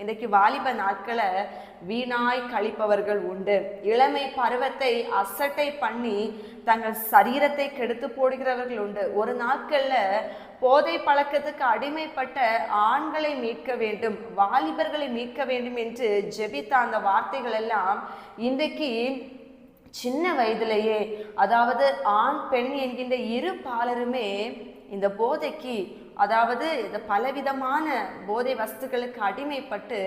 இன்றைக்கு வாலிப நாட்களை வீணாய் கழிப்பவர்கள் உண்டு. இளமை பருவத்தை அசட்டை பண்ணி தங்கள் சரீரத்தை கெடுத்து போடுகிறவர்கள் உண்டு. ஒரு நாட்கள்ல போதை பழக்கத்துக்கு அடிமைப்பட்ட ஆண்களை மீட்க வேண்டும் வாலிபர்களை மீட்க வேண்டும் என்று ஜெபித்த அந்த வார்த்தைகள் எல்லாம் இன்றைக்கு சின்ன வயதிலேயே அதாவது ஆண் பெண் என்கின்ற இரு பாலருமே இந்த போதைக்கு அதாவது இந்த பலவிதமான போதை வஸ்துக்களுக்கு அடிமைப்பட்டு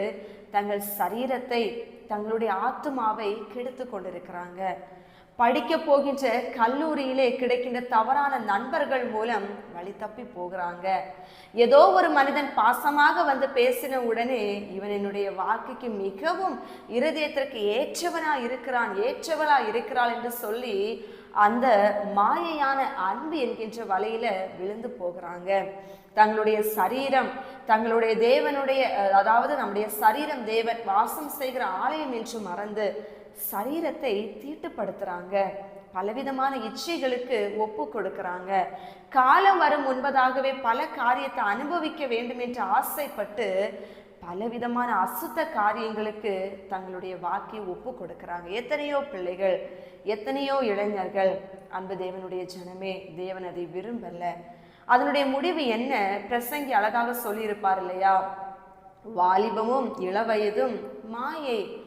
தங்கள் சரீரத்தை தங்களுடைய ஆத்மாவை கெடுத்து கொண்டிருக்கிறாங்க. படிக்க போகின்ற கல்லூரியிலே கிடைக்கின்ற தவறான நண்பர்கள் மூலம் வழி தப்பி போகிறாங்க. ஏதோ ஒரு மனிதன் பாசமாக வந்து பேசின உடனே இவன் என்னுடைய வாழ்க்கைக்கு மிகவும் இருதயத்திற்கு ஏற்றவனா இருக்கிறான் ஏற்றவளா இருக்கிறாள் என்று சொல்லி அந்த மாயையான அன்பு என்கின்ற வலையில விழுந்து போகிறாங்க. தங்களுடைய சரீரம் தங்களுடைய தேவனுடைய அதாவது நம்முடைய சரீரம் தேவன் வாசம் செய்கிற ஆலயம் என்று மறந்து சரீரத்தை தீட்டுப்படுத்துறாங்க. பலவிதமான இச்சைகளுக்கு ஒப்பு கொடுக்கிறாங்க. காலம் வரும் முன்பதாகவே பல காரியத்தை அனுபவிக்க வேண்டும் என்று ஆசைப்பட்டு பலவிதமான அசுத்த காரியங்களுக்கு தங்களுடைய வாக்கை ஒப்பு கொடுக்குறாங்க. எத்தனையோ பிள்ளைகள் எத்தனையோ இளைஞர்கள் அன்பு தேவனுடைய ஜனமே தேவன் அதை விரும்பல. அதனுடைய முடிவு என்ன? பிரசங்கி அழகாக சொல்லியிருப்பார் இல்லையா? வாலிபமும் இளவயதும் மாயை